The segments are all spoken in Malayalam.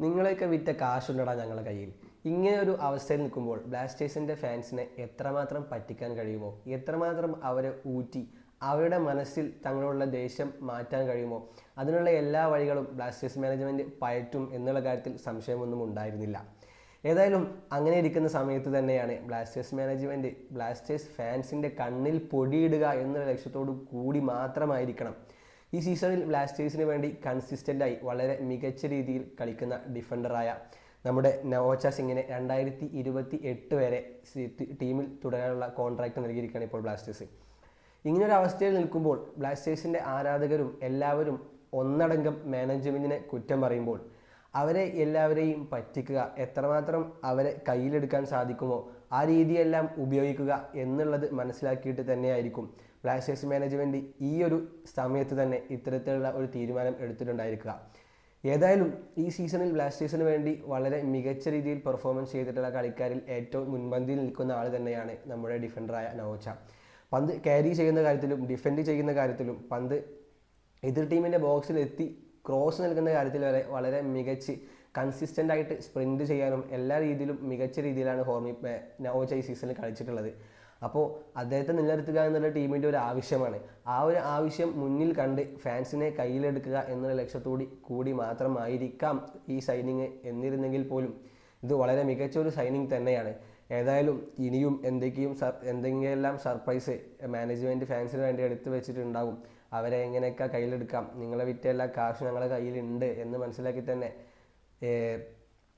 നിങ്ങളെയൊക്കെ വിറ്റ കാശുണ്ടടാ ഞങ്ങളുടെ കയ്യിൽ. ഇങ്ങനെ ഒരു അവസ്ഥയിൽ നിൽക്കുമ്പോൾ ബ്ലാസ്റ്റേഴ്സിന്റെ ഫാൻസിനെ എത്രമാത്രം പറ്റിക്കാൻ കഴിയുമോ? എത്രമാത്രം അവരെ ഊറ്റി അവരുടെ മനസ്സിൽ തങ്ങളുള്ള ദേഷ്യം മാറ്റാൻ കഴിയുമോ? അതിനുള്ള എല്ലാ വഴികളും ബ്ലാസ്റ്റേഴ്സ് മാനേജ്മെന്റ് പയറ്റും എന്നുള്ള കാര്യത്തിൽ സംശയമൊന്നും ഉണ്ടായിരുന്നില്ല. ഏതായാലും അങ്ങനെ ഇരിക്കുന്ന സമയത്ത് തന്നെയാണ് ബ്ലാസ്റ്റേഴ്സ് മാനേജ്മെന്റ് ബ്ലാസ്റ്റേഴ്സ് ഫാൻസിന്റെ കണ്ണിൽ പൊടിയിടുക എന്നുള്ള ലക്ഷ്യത്തോടു കൂടി മാത്രമായിരിക്കണം. ഈ സീസണിൽ ബ്ലാസ്റ്റേഴ്സിന് വേണ്ടി കൺസിസ്റ്റന്റായി വളരെ മികച്ച രീതിയിൽ കളിക്കുന്ന ഡിഫൻഡറായ നമ്മുടെ നവോച്ച സിംഗിനെ രണ്ടായിരത്തി ഇരുപത്തി എട്ട് വരെ ടീമിൽ തുടരാനുള്ള കോൺട്രാക്ട് നൽകിയിരിക്കുകയാണ് ഇപ്പോൾ ബ്ലാസ്റ്റേഴ്സ് ഇങ്ങനൊരു അവസ്ഥയിൽ നിൽക്കുമ്പോൾ ബ്ലാസ്റ്റേഴ്സിന്റെ ആരാധകരും എല്ലാവരും ഒന്നടങ്കം മാനേജ്മെന്റിനെ കുറ്റം പറയുമ്പോൾ അവരെ എല്ലാവരെയും പറ്റിക്കുക. എത്രമാത്രം അവരെ കയ്യിലെടുക്കാൻ സാധിക്കുമോ ആ രീതിയെല്ലാം ഉപയോഗിക്കുക എന്നുള്ളത് മനസ്സിലാക്കിയിട്ട് തന്നെയായിരിക്കും. ബ്ലാസ്റ്റേഴ്സ് മാനേജ്മെന്റ് ഈ ഒരു സമയത്ത് തന്നെ ഇത്തരത്തിലുള്ള ഒരു തീരുമാനം എടുത്തിട്ടുണ്ടായിരിക്കുക. ഏതായാലും ഈ സീസണിൽ ബ്ലാസ്റ്റേഴ്സിന് വേണ്ടി വളരെ മികച്ച രീതിയിൽ പെർഫോമൻസ് ചെയ്തിട്ടുള്ള കളിക്കാരിൽ ഏറ്റവും മുൻപന്തിയിൽ നിൽക്കുന്ന ആൾ തന്നെയാണ് നമ്മുടെ ഡിഫൻഡറായ നവോച്ച പന്ത് ക്യാരി ചെയ്യുന്ന കാര്യത്തിലും ഡിഫെൻഡ് ചെയ്യുന്ന കാര്യത്തിലും പന്ത് എതിർ ടീമിന്റെ ബോക്സിൽ എത്തി ക്രോസ് നൽകുന്ന കാര്യത്തിൽ വരെ വളരെ മികച്ച് കൺസിസ്റ്റന്റ് ആയിട്ട് സ്പ്രിന്റ് ചെയ്യാനും എല്ലാ രീതിയിലും മികച്ച രീതിയിലാണ് ഹോർമി നവോച്ച ഈ സീസണിൽ കളിച്ചിട്ടുള്ളത്. അപ്പോൾ അദ്ദേഹത്തെ നിലനിർത്തുക എന്നുള്ള ടീമിന്റെ ഒരു ആവശ്യമാണ്. ആ ഒരു ആവശ്യം മുന്നിൽ കണ്ട് ഫാൻസിനെ കയ്യിലെടുക്കുക എന്നുള്ള ലക്ഷ്യത്തോടി കൂടി മാത്രമായിരിക്കാം ഈ സൈനിങ് എന്നിരുന്നെങ്കിൽ പോലും. ഇത് വളരെ മികച്ച ഒരു സൈനിങ് തന്നെയാണ്. ഏതായാലും ഇനിയും എന്തൊക്കെയും സർ എന്തെങ്കിലും സർപ്രൈസ് മാനേജ്മെന്റ് ഫാൻസിന് വേണ്ടി എടുത്തു വെച്ചിട്ടുണ്ടാകും അവരെ എങ്ങനെയൊക്കെ കയ്യിലെടുക്കാം? നിങ്ങളെ വിറ്റ എല്ലാ കാശ് ഞങ്ങളുടെ കയ്യിലുണ്ട് എന്ന് മനസ്സിലാക്കി തന്നെ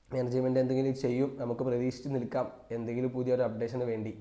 മാനേജ്മെന്റ് എന്തെങ്കിലും ചെയ്യും നമുക്ക് പ്രതീക്ഷിച്ച് നിൽക്കാം. എന്തെങ്കിലും പുതിയൊരു അപ്ഡേഷന് വേണ്ടി.